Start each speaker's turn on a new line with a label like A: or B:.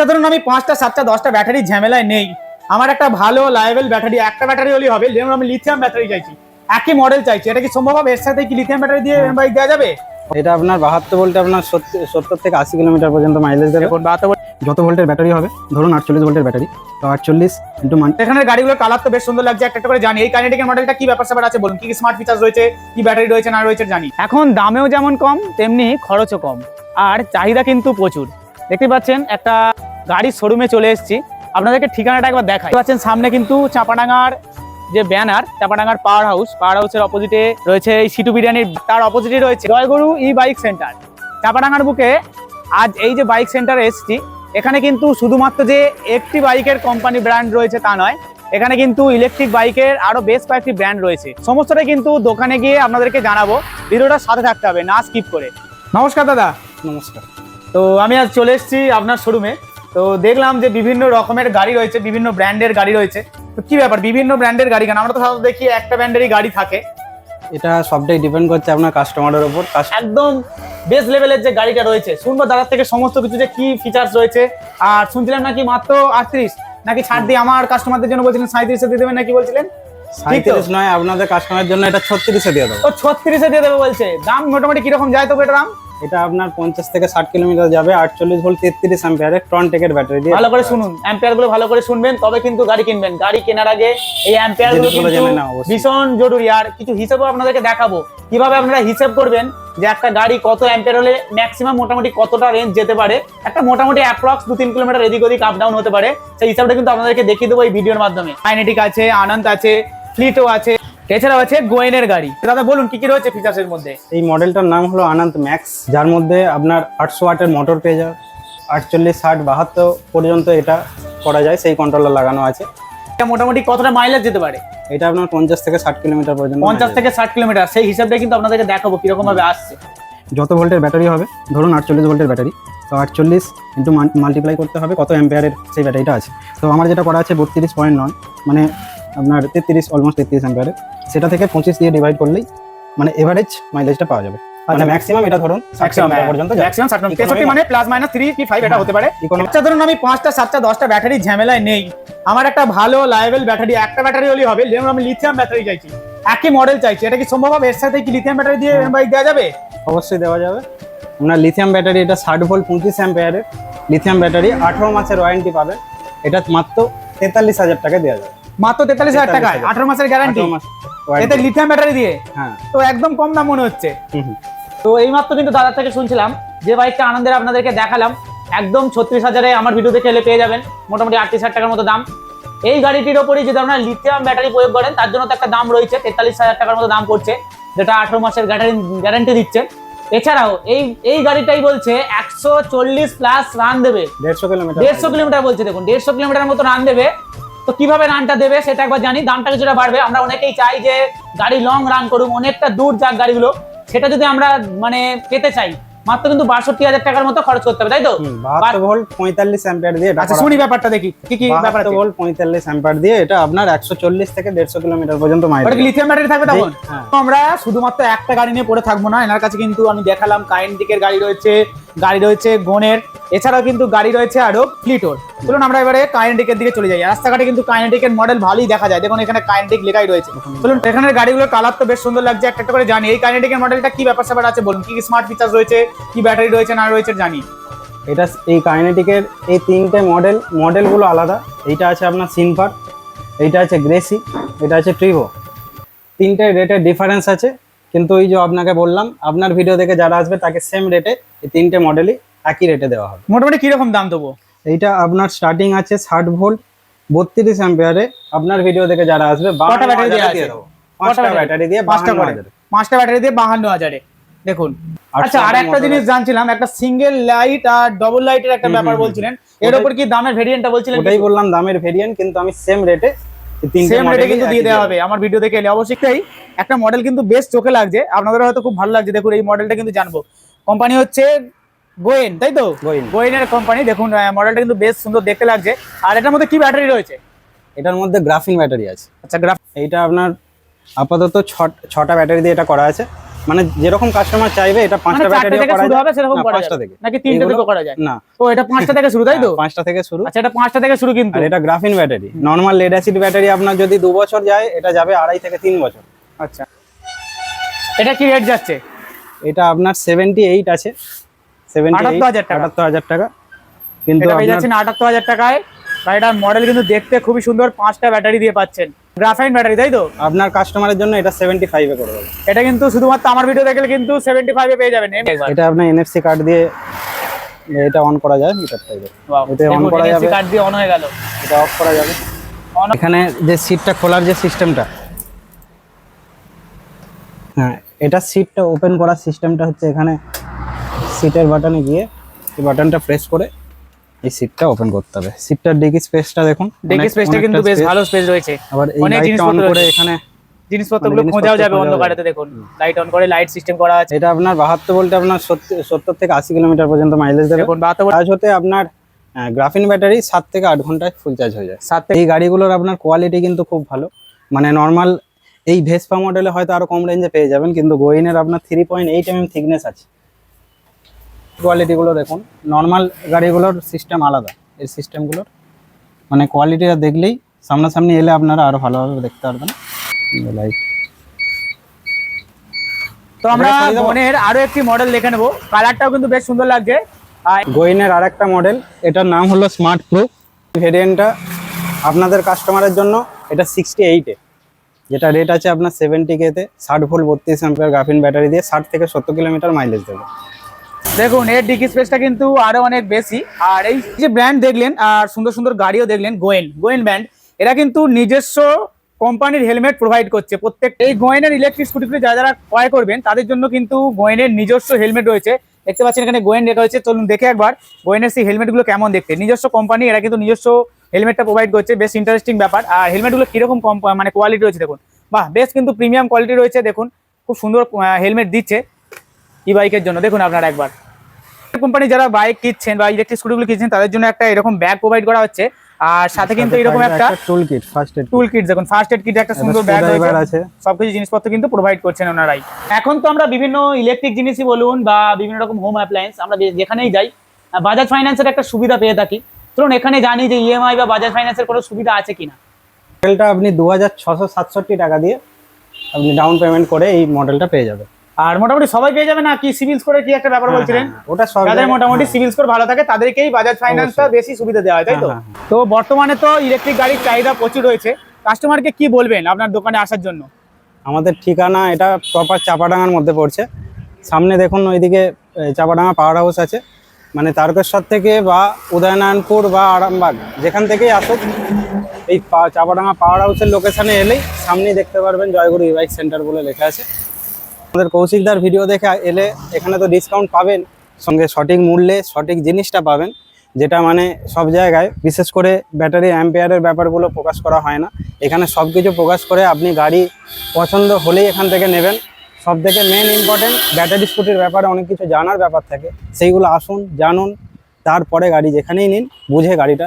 A: আচ্ছা ধরুন আমি পাঁচটা সাতটা দশটা ব্যাটারি ঝামেলায় নেই। আমার একটা ভালো লাইভেল ব্যাটারি একটা ব্যাটারি হলেই হবে যেমন আমি লিথিয়াম ব্যাটারি চাইছি। একই মডেল চাইছি। এটা কি সম্ভব হবে? এর সাথে কি লিথিয়াম ব্যাটারি দিয়ে বাইক দেওয়া যাবে?
B: এটা আপনার বাহাত্তর ভোল্টে আপনার সত্তর সত্তর থেকে আশি কিলোমিটার পর্যন্ত মাইলেজ দেবে।
A: বাহাত্তর।
B: যত ভোল্টের ব্যাটারি হবে ধরুন আটচল্লিশ ভোল্টের ব্যাটারি তো আটচল্লিশ ইন্টু মান
A: এখানে গাড়িগুলোর কালার তো বেশ সুন্দর লাগছে। একটা একটা করে জানি। এই কাইনেটিকের মডেলটা কি ব্যাপার স্যাপার আছে বলুন? কি কি স্মার্ট ফিচার্স রয়েছে? কি ব্যাটারি রয়েছে না রয়েছে জানি। এখন দামেও যেমন কম তেমনি খরচও কম। আর চাহিদা কিন্তু প্রচুর। দেখতে পাচ্ছেন একটা গাড়ির শোরুমে চলে এসেছি। আপনাদেরকে ঠিকানাটা একবার দেখাই। পাচ্ছেন সামনে কিন্তু চাপাডাঙ্গার যে ব্যানার চাপাডাঙ্গার পাওয়ার হাউস পাওয়ার হাউসের অপোজিটে রয়েছে এই সিটু বিরিয়ানির তার অপোজিটে রয়েছে জয়গুরু ই বাইক সেন্টার চাপাডাঙ্গার বুকে আজ এই যে বাইক সেন্টারে এসেছি এখানে কিন্তু শুধুমাত্র যে একটি বাইকের কোম্পানি ব্র্যান্ড রয়েছে তা নয় এখানে কিন্তু ইলেকট্রিক বাইকের আরও বেশ কয়েকটি ব্র্যান্ড রয়েছে। সমস্তটা কিন্তু দোকানে গিয়ে আপনাদেরকে জানাব। ভিডিওটা সাথে থাকতে হবে না স্কিপ করে। নমস্কার দাদা।
B: নমস্কার।
A: তো আমি আজ চলে এসেছি আপনার শোরুমে তো দেখলাম যে বিভিন্ন রকমের গাড়ি রয়েছে বিভিন্ন ব্র্যান্ডের গাড়ি রয়েছে। তো কি ব্যাপার? বিভিন্ন ব্র্যান্ডের গাড়ি কেন? আমরা তো সাধারণত দেখি একটা ব্র্যান্ডেরই গাড়ি থাকে।
B: এটা সবটাই ডিপেন্ড করছে আপনার কাস্টমারের উপর।
A: একদম বেস লেভেলের যে গাড়িটা রয়েছে। শুনব দাদার থেকে সমস্ত কিছু যে কি ফিচার্স রয়েছে। আর শুনছিলাম নাকি মাত্র আটত্রিশ? নাকি ছাড় দিয়ে আমার কাস্টমারদের জন্য বলছিলেন সাঁত্রিশে দিয়ে দেবেন নাকি বলছিলেন?
B: সাঁত্রিশ নয় আপনাদের কাস্টমারের জন্য এটা ছত্রিশে দিয়ে দেবো।
A: ছত্রিশে দিয়ে দেবে বলছে। দাম মোটামুটি কীরকম যায় তো এটা দাম?
B: এটা আপনার পঞ্চাশ থেকে ষাট কিলোমিটার যাবে আটচল্লিশ ভোল্ট তেত্রিশ অ্যাম্পিয়ারের ফ্রন্টেকের ব্যাটারি দিয়ে।
A: ভালো করে শুনুন অ্যাম্পিয়ারগুলো ভালো করে শুনবেন তবে কিন্তু গাড়ি কিনবেন। গাড়ি কেনার আগে এই
B: অ্যাম্পিয়ারগুলো
A: ভীষণ জরুরি। আর কিছু হিসেবও আপনাদেরকে দেখাবো। কীভাবে আপনারা হিসেব করবেন যে একটা গাড়ি কত অ্যাম্পিয়ার হলে ম্যাক্সিমাম মোটামুটি কতটা রেঞ্জ যেতে পারে? একটা মোটামুটি অ্যাপ্রক্স দু তিন কিলোমিটার এদিক ওদিক আপ ডাউন হতে পারে। সেই হিসাবটা কিন্তু আপনাদেরকে দেখিয়ে দেবো এই ভিডিওর মাধ্যমে। কাইনেটিক আছে আনন্দ আছে ফ্লিটও আছে। এছাড়াও আছে গোয়েনের গাড়ি। দাদা বলুন কি কি রয়েছে ফিচার্স এর মধ্যে?
B: এই মডেলটার নাম হলো আনন্দ ম্যাক্স যার মধ্যে আপনার আটশো ওয়াটের মোটর পেয়ে যাবে আটচল্লিশ ষাট বাহাত্তর পর্যন্ত এটা করা যায় সেই কন্ট্রোলার লাগানো আছে।
A: এটা মোটামুটি কতটা মাইলেজ যেতে পারে?
B: এটা আপনার পঞ্চাশ থেকে ষাট কিলোমিটার পর্যন্ত
A: পঞ্চাশ থেকে ষাট কিলোমিটার সেই হিসাবটা কিন্তু আপনাদেরকে দেখাবো কীরকম ভাবে আসছে।
B: যত ভোল্টের ব্যাটারি হবে ধরুন আটচল্লিশ ভোল্টের ব্যাটারি তো আটচল্লিশ ইন্টু মাল্টিপ্লাই করতে হবে কত অ্যাম্পিয়ারের সেই ব্যাটারিটা আছে। তো আমার যেটা করা আছে বত্রিশ পয়েন্ট নয় মানে আপনার তেত্রিশ অলমোস্ট তেত্রিশ অ্যাম্পিয়ারের সেটা থেকে পঁচিশ দিয়ে ডিভাইড করলেই মানে এভারেজ মাইলেজটা পাওয়া যাবে। মানে ম্যাক্সিমাম এটা ধরুন ষাট পর্যন্ত
A: ম্যাক্সিমাম ষাট
B: Economy
A: তেষট্টি মানে প্লাস মাইনাস থ্রি কি ফাইভ এটা হতে পারে। আচ্ছা ধরুন আমি পাঁচটা সাতটা দশটা ব্যাটারি ঝামেলায় নেই। আমার একটা ভালো ব্যাটারি একটা ব্যাটারি হলেই হবে। যেমন আমি লিথিয়াম ব্যাটারি চাইছি। একই মডেল চাইছি। এটা কি সম্ভব হবে? এর সাথে কি লিথিয়াম ব্যাটারি দিয়ে বাইক দেওয়া যাবে?
B: অবশ্যই দেওয়া যাবে। আপনার লিথিয়াম ব্যাটারি এটা ষাট ভোল্ট পঁচিশ অ্যাম্পিয়ারের লিথিয়াম ব্যাটারি আঠারো মাসের ওয়ারেন্টি পাবেন। এটা মাত্র তেতাল্লিশ হাজার টাকা দেওয়া যাবে।
A: মাত্র তেতাল্লিশ হাজার টাকায়। আঠারো মাসের গ্যারান্টি এতে লিথিয়াম ব্যাটারি দিয়ে।
B: হ্যাঁ।
A: তো একদম কম দাম মনে হচ্ছে। তো এইমাত্র কিন্তু দাদার থেকে শুনছিলাম যে বাইকটা আনন্দের আপনাদেরকে দেখালাম। একদম ছত্রিশ হাজারে আমার ভিডিও দেখে এলে পেয়ে যাবেন। মোটামুটি আটত্রিশ হাজার টাকার মতো দাম। এই গাড়িটির ওপরই যদি আপনারা লিথিয়াম ব্যাটারি প্রয়োগ করেন তার জন্য তো একটা দাম রয়েছে। তেতাল্লিশ হাজার টাকার মতো দাম পড়ছে যেটা আঠারো মাসের গ্যারান্টি দিচ্ছে। এছাড়াও এই এই গাড়িটাই বলছে একশো চল্লিশ প্লাস রান দেবে।
B: দেড়শো কিলোমিটার
A: দেড়শো কিলোমিটার বলছে দেখুন দেড়শো কিলোমিটার মতো রান দেবে। তো কীভাবে রানটা দেবে সেটা একবার জানি দামটা কিছুটা বাড়বে। আমরা অনেকেই চাই যে গাড়ি লং রান করুক অনেকটা দূর যাক গাড়িগুলো। সেটা যদি আমরা মানে পেতে চাই মাত্র কিন্তু বাষট্টি হাজার টাকার মতো খরচ করতে হবে তাই তো?
B: ভোল্ট পঁয়তাল্লিশ অ্যাম্পিয়ার দিয়ে
A: আচ্ছা শুনি ব্যাপারটা দেখি কি কি ব্যাপার?
B: ভোল্ট পঁয়তাল্লিশ অ্যাম্পিয়ার দিয়ে এটা আপনার একশো চল্লিশ থেকে দেড়শো কিলোমিটার পর্যন্ত মাইলেজ
A: লিথিয়াম ব্যাটারি থাকবে তখন?
B: হ্যাঁ।
A: আমরা শুধুমাত্র একটা গাড়ি নিয়ে পড়ে থাকব না এনার কাছে কিন্তু আমি দেখালাম কাইন্ডিকের গাড়ি রয়েছে গাড়ি রয়েছে গোনের। এছাড়াও কিন্তু গাড়ি রয়েছে আরও ফ্লিটোর চলুন আমরা এবারে কাইনেটিকের দিকে চলে যাই। রাস্তাঘাটে কিন্তু কাইনেটিকের মডেল ভালোই দেখা যায়। দেখুন এখানে কাইনেটিক লেখাই রয়েছে। চলুন, এখানের গাড়িগুলোর কালার তো বেশ সুন্দর লাগছে। একটা করে জানি। এই কাইনেটিকের মডেলটা কি ব্যাপার স্যাপার আছে বলুন? কি কি স্মার্ট ফিচার্স রয়েছে? কি ব্যাটারি রয়েছে, না রয়েছে জানি।
B: এটা এই কাইনেটিকের এই তিনটে মডেল মডেলগুলো আলাদা। এইটা আছে আপনার সিনফার। এইটা আছে গ্রেসি। এটা আছে ট্রিভো। তিনটে রেটের ডিফারেন্স আছে। কিন্তু ওই যে আপনাকে বললাম আপনার ভিডিও দেখে যারা আসবে তাকে সেম রেটে এই তিনটে মডেলই একই রেটে দেওয়া হবে।
A: মোটামুটি কীরকম দাম দেবো?
B: এইটা আপনার স্টার্টিং আছে ষাট ভোল্ট বত্রিশ অ্যাম্পিয়ারে আপনার ভিডিও দেখে যারা আসবে
A: কটা ব্যাটারি দিয়ে আছে?
B: পাঁচটা ব্যাটারি দিয়ে
A: পাঁচটা পাঁচটা ব্যাটারি দিয়ে বাহান্ন হাজারে। দেখুন। আচ্ছা আর একটা জিনিস জানছিলাম একটা সিঙ্গেল লাইট আর ডবল লাইটের একটা ব্যাপার বলছিলেন। এর উপর কি দামের ভেরিয়েন্টটা বলছিলেন
B: ওটাই বললাম দামের ভেরিয়েন্ট কিন্তু আমি সেম রেটে
A: সেম রেটে কিন্তু দিয়ে দেওয়া হবে। আমার ভিডিও দেখে এলে অবশ্যই একটা মডেল কিন্তু বেশ চোখে লাগছে। আপনাদের হয়তো খুব ভালো লাগছে। দেখুন এই মডেলটা কিন্তু জানব। কোম্পানি হচ্ছে গোয়েন তাই তো?
B: গোয়েন।
A: গোয়েনের কোম্পানি দেখুন মডেলটা কিন্তু বেশ সুন্দর দেখতে লাগছে। আর এটার মধ্যে কি ব্যাটারি রয়েছে?
B: এটার মধ্যে গ্রাফিন ব্যাটারি আছে।
A: আচ্ছা গ্রাফ
B: এইটা আপনার আপাতত ছটা ব্যাটারি দিয়ে এটা করা আছে। মানে যেরকম কাস্টমার চাইবে এটা
A: মানে
B: পাঁচটা
A: চারটে
B: ব্যাটারি
A: থেকে
B: করা যায়।
A: সেরকম করা
B: পাঁচটা
A: যাবে
B: থেকে।
A: নাকি তিনটে থেকে করা যায়?
B: না।
A: ও এটা পাঁচটা থেকে শুরু তাই তো?
B: হ্যাঁ, পাঁচটা থেকে শুরু।
A: আচ্ছা এটা পাঁচটা থেকে শুরু কিন্তু।
B: আর এটা graphene battery normal lead acid battery আপনার যদি দু বছর যায় এটা যাবে আড়াই থেকে তিন বছর।
A: আচ্ছা। এটা কি রেট যাচ্ছে?
B: এটা আপনার সেভেন্টি এইট আছে সেভেন্টি
A: 78,000 টাকা।
B: আটাত্তর হাজার টাকা। কিন্তু আপনার
A: যাচ্ছেন আটাত্তর হাজার টাকায়। গাড়িটার মডেল কিন্তু দেখতে খুবই সুন্দর পাঁচটা ব্যাটারি দিয়ে পাচ্ছেন। গ্রাফাইন ব্যাটারি তাই তো?
B: আপনার কাস্টমারের জন্য এটা সেভেন্টি ফাইভে করে দেবো।
A: এটা কিন্তু শুধুমাত্র আমার ভিডিও দেখলে কিন্তু সেভেন্টি ফাইভে পেয়ে যাবেন।
B: এটা আপনার এনএফসি কার্ড দিয়ে এটা অন করা যায় মিটার টাইপের এতে on করা যাবে।
A: কার্ড দিয়ে অন হয়ে গেল।
B: এটা অফ করা যাবে। এখানে যে সিটটা খোলার যে সিস্টেমটা হ্যাঁ এটা সিটটা ওপেন করার সিস্টেমটা হচ্ছে এখানে সিটের বাটনে গিয়ে এই বাটনটা প্রেস করে এই সিটটা ওপেন করতে হবে। সিটটার ডিকি স্পেসটা দেখুন
A: ডেকি স্পেসটা কিন্তু বেশ ভালো স্পেস রয়েছে।
B: আবার এই
A: অনেক
B: অন
A: জিনিসপত্র
B: করে এখানে
A: জিনিসপত্রগুলো খোঁজাও যাবে গাড়িতে দেখুন। লাইট অন করে লাইট সিস্টেম করা আছে।
B: এটা আপনার বাহাত্তর বলতে আপনার সত্তর সত্তর থেকে আশি কিলোমিটার পর্যন্ত মাইলেজ দেবে।
A: দেখুন বাহাত্তর
B: চার্জ হতে আপনার গ্রাফিন ব্যাটারি সাত থেকে আট ঘন্টায় ফুল চার্জ হয়ে যায়।
A: সাত
B: এই গাড়িগুলোর আপনার কোয়ালিটি কিন্তু খুব ভালো। মানে নর্মাল এই ভেসপা মডেলে হয়তো আরও কম রেঞ্জে পেয়ে যাবেন কিন্তু গোইনের আপনার three point eight M M thickness আছে। কোয়ালিটিগুলো দেখুন। নর্মাল গাড়িগুলোর সিস্টেম আলাদা। এই সিস্টেমগুলোর মানে কোয়ালিটিটা দেখলেই সামনাসামনি এলে আপনারা আরও ভালোভাবে দেখতে পারবেন।
A: তো আমরা
B: করে
A: আরও একটি মডেল দেখে নেব। কালারটাও কিন্তু বেশ সুন্দর লাগছে। আর
B: গোইনের আর একটা মডেল এটার নাম হলো স্মার্ট প্রো ভেরিয়েন্টটা আপনাদের কাস্টমারের জন্য এটা সিক্সটি এইটে যেটা রেট আছে আপনার সেভেন্টি কেতে ষাট ভোল্ট বত্রিশ অ্যাম্পিয়ার গ্রাফিন ব্যাটারি দিয়ে ষাট থেকে সত্তর কিলোমিটার মাইলেজ দেবে।
A: দেখুন, এর ডিকি স্পেসটা কিন্তু আরও অনেক বেশি। আর এই যে ব্র্যান্ড দেখলেন, আর সুন্দর সুন্দর গাড়িও দেখলেন গোয়েন গোয়েন ব্র্যান্ড এরা কিন্তু নিজস্ব কোম্পানির হেলমেট প্রোভাইড করছে। প্রত্যেক এই গোয়েনের ইলেকট্রিক স্কুটিগুলো যারা যারা ক্রয় করবেন, তাদের জন্য কিন্তু গোয়েনের নিজস্ব হেলমেট রয়েছে। দেখতে পাচ্ছেন এখানে গোয়েন রেখা হয়েছে। চলুন দেখে একবার গোয়েনের সেই হেলমেটগুলো কেমন দেখতে। নিজস্ব কোম্পানি, এরা কিন্তু নিজস্ব হেলমেটটা প্রোভাইড করছে। বেশ ইন্টারেস্টিং ব্যাপার। আর হেলমেটগুলো কীরকম কম মানে কোয়ালিটি রয়েছে দেখুন। বাহ, বেশ কিন্তু প্রিমিয়াম কোয়ালিটি রয়েছে, দেখুন। খুব সুন্দর হেলমেট দিচ্ছে। ই বাইকের জন্য। দেখুন আপনারা একবার। কোম্পানি যারা বাইক কিনছেন বা ইলেকট্রিক স্কুটিগুলো কিনছেন তাদের জন্য একটা এরকম ব্যাগ প্রোভাইড করা হচ্ছে। আর সাথে কিন্তু এরকম একটা
B: tool kit first aid
A: tool kit দেখুন ফার্স্ট এড কিট একটা সুন্দর ব্যাগ
B: আছে।
A: সবকিছু জিনিসপত্র কিন্তু প্রোভাইড করছেন ওনারাই। এখন তো আমরা বিভিন্ন ইলেকট্রিক জিনিসই বলুন বা বিভিন্ন রকম হোম অ্যাপ্লায়েন্স আমরা যেখানেই যাই বাজাজ ফাইন্যান্সের একটা সুবিধা পেয়ে থাকি। ধরুন এখানে জানি যে ইএমআই বা বাজাজ ফাইন্যান্সের কোনো সুবিধা আছে কিনা।
B: মডেলটা আপনি দু হাজার ছশো সাতষট্টি টাকা দিয়ে আপনি ডাউন পেমেন্ট করে এই মডেলটা পেয়ে যাবেন।
A: আর মোটামুটি সবাই পেয়ে যাবে না কি সিভিল স্কোরের কি একটা ব্যাপার
B: হ্যাঁ,
A: বলছিলেন?
B: হ্যাঁ, ওটা সব
A: যাদের মোটামুটি
B: হ্যাঁ।
A: সিভিল স্কোর ভালো থাকে তাদেরকেই বাজাজ ফাইন্যান্সটা বেশি সুবিধা দেওয়া হয় তাই তো?
B: হ্যাঁ, হ্যাঁ,
A: তো বর্তমানে তো ইলেকট্রিক গাড়ির চাহিদা প্রচুর রয়েছে। কাস্টমারকে কি বলবেন আপনার দোকানে আসার জন্য?
B: আমাদের ঠিকানা এটা প্রপার চাপাডাঙ্গার মধ্যে পড়ছে। সামনে দেখুন ওইদিকে চাপাডাঙ্গা পাওয়ার হাউস আছে। মানে তারকেশ্বর থেকে বা উদয়নারায়ণপুর বা আরামবাগ যেখান থেকেই আসুক এই চাপাডাঙ্গা পাওয়ার হাউসের লোকেশানে এলেই সামনেই দেখতে পারবেন জয়গুরু বাইক সেন্টার বলে লেখা আছে। আমাদের কৌশিকদার ভিডিও দেখে এলে এখানে তো ডিসকাউন্ট পাবেন। সঙ্গে সঠিক মূল্যে সঠিক জিনিসটা পাবেন, যেটা মানে সব জায়গায়, বিশেষ করে ব্যাটারি অ্যাম্পেয়ারের ব্যাপারগুলো প্রকাশ করা হয় না। এখানে সব কিছু প্রকাশ করে আপনি গাড়ি পছন্দ হলেই এখান থেকে নেবেন। সব থেকে মেন ইম্পর্টেন্ট ব্যাটারি স্কুটির ব্যাপারে অনেক কিছু জানার ব্যাপার থাকে। সেইগুলো আসুন, জানুন, তারপরে গাড়ি যেখানেই নিন, বুঝে গাড়িটা